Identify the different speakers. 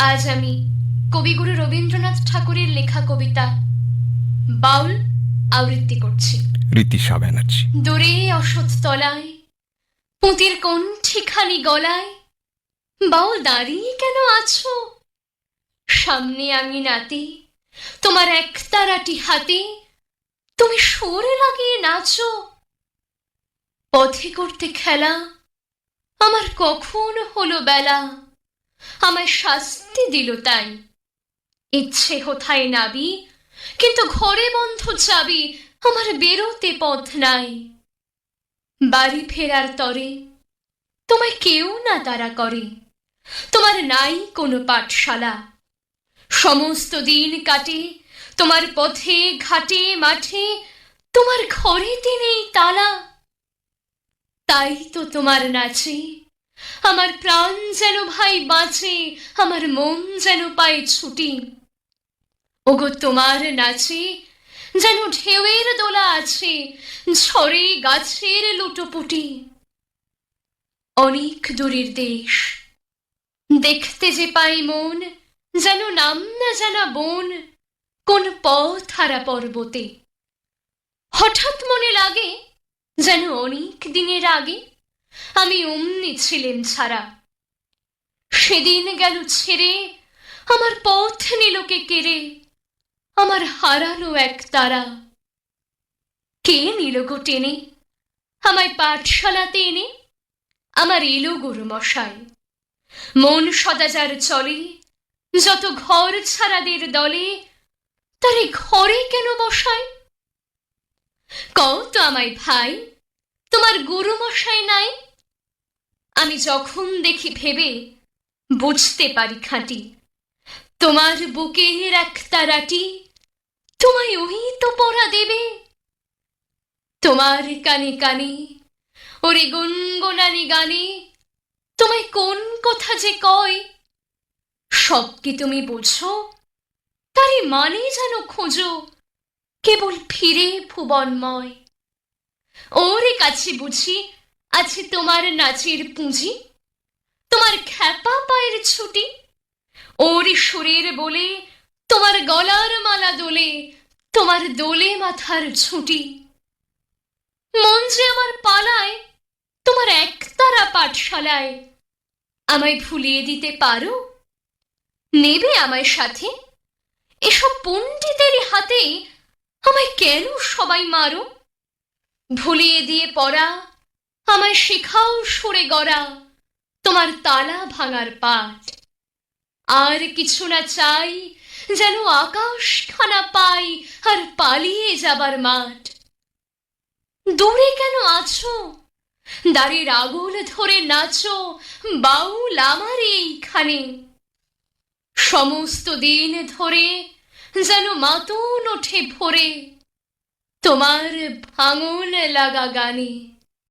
Speaker 1: আজ আমি কবিগুরু রবীন্দ্রনাথ ঠাকুরের লেখা কবিতা বাউল আবৃত্তি করছি।
Speaker 2: রীতিশা ব্যানার্জি।
Speaker 1: দূরে অসৎ তলায় পুঁতির কণ্ঠিখানি গলায় বাউল দাঁড়িয়ে কেন আছো? সামনে আমি নাতি তোমার একতারাটি হাতে তুমি সুরে লাগিয়ে নাচো। পথে করতে খেলা আমার কখন হলো বেলা? আমায় শাস্তি দিল তাই। ইচ্ছে হোথায় নাবি, কিন্তু ঘরে বন্ধ চাবি আমার বেরোতে পথ নাই। বাড়ি ফেরার তরে তোমায় কেউ না তারা করে, তোমার নাই কোনো পাঠশালা। সমস্ত দিন কাটে, তোমার পথে ঘাটে মাঠে, তোমার ঘরেতে নেই তালা। তাই তো তোমার নাচে আমার প্রাণ যেন ভাই বাঁচে, আমার মন যেন পায় ছুটি। ওগো, তোমার নাচে যেন ঢেউয়ের দোলা আছে ঝড়ে গাছের লুটোপুটি। অনেক দূরের দেশ, দেখতে যে পাই মন, যেন নাম না জানা বন, কোন পথ হারা পর্বতে। হঠাৎ মনে লাগে যেন অনেক দিনের আগে আমি অমনি ছিলেন ছাড়া। সেদিন গেল ছেড়ে, আমার পথ নিলকে কেড়ে, আমার হারালো এক তারা। কে নিল গো টেনে? আমায় পাঠশালাতে এনে আমার এলো গুরু মশাই মন সদাচার চলে, যত ঘর ছাড়াদের দলে, তারে ঘরে কেন বসায়? কও তো আমায় ভাই, তোমার গুরু মশাই নাই? আমি যখন দেখি ভেবে বুঝতে পারি খাঁটি। তোমার বুকের এক তারাটি তোমায় ওই তো পড়া দেবে। তোমার কানে কানে, ওরে গুনগুনানি গানে তোমায় কোন কথা যে কয়? সব কি তুমি বোঝো? তারই মানে যেন খোঁজো? কেবল ফিরে ভুবনময়। ওরে কাছে বুঝি আছে তোমার নাচের পুঁজি, তোমার খ্যাপা পায়ের ছুটি, ওর সুরের বলে, তোমার গলার মালা দোলে, তোমার দোলে মাথার ছুটি। মন যে আমার পালায়, তোমার একতারা পাঠশালায়, আমায় ভুলিয়ে দিতে পারো? নেবে আমায় সাথে? এসব পণ্ডিতেরই হাতে আমায় কেন সবাই মারো? ভুলিয়ে দিয়ে পড়া আমায় শেখাও সরে গড়া, তোমার তালা ভাঙার পাঠ। আর কিছু না চাই যেন আকাশ খানা পাই আর পালিয়ে যাবার মাঠ। দূরে কেন আছো? দাঁড়ের আগুল ধরে নাচো, বাউল আমার এইখানে। সমস্ত দিন ধরে যেন মাতন ওঠে ভরে, তোমার ভাঙন লাগা গানে।